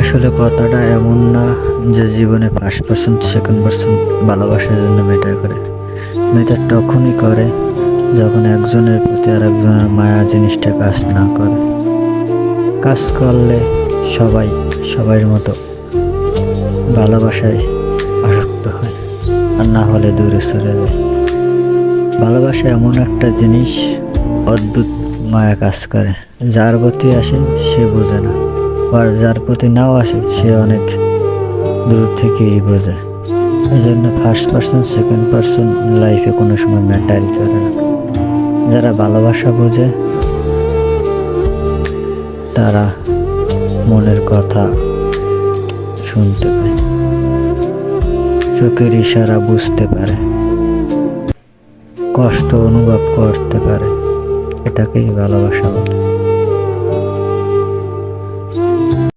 আসলে কথাটা এমন না যে জীবনে ফার্স্ট পার্সন সেকেন্ড পার্সন ভালোবাসার জন্য ম্যাটার করে। ম্যাটার তখনই করে যখন একজনের প্রতি আর একজনের মায়া জিনিসটা কাজ না করে। কাজ করলে সবাই সবার মতো ভালোবাসায় আসক্ত হয় আর না হলে দূরে সরে যায়। ভালোবাসা এমন একটা জিনিস অদ্ভুত মায়া কাজ করে, যার প্রতি আসে সে বোঝে না। আর যার প্রতি নাও আসে, সে অনেক দূর থেকেই বোঝে। এই জন্য ফার্স্ট পার্সন সেকেন্ড পার্সন লাইফে কোনো সময় ম্যাটারই করে না। যারা ভালোবাসা বোঝে, তারা মনের কথা শুনতে পায়। চোখের ইশারা বুঝতে পারে। কষ্ট অনুভব করতে পারে। এটাকেই ভালোবাসা বলে।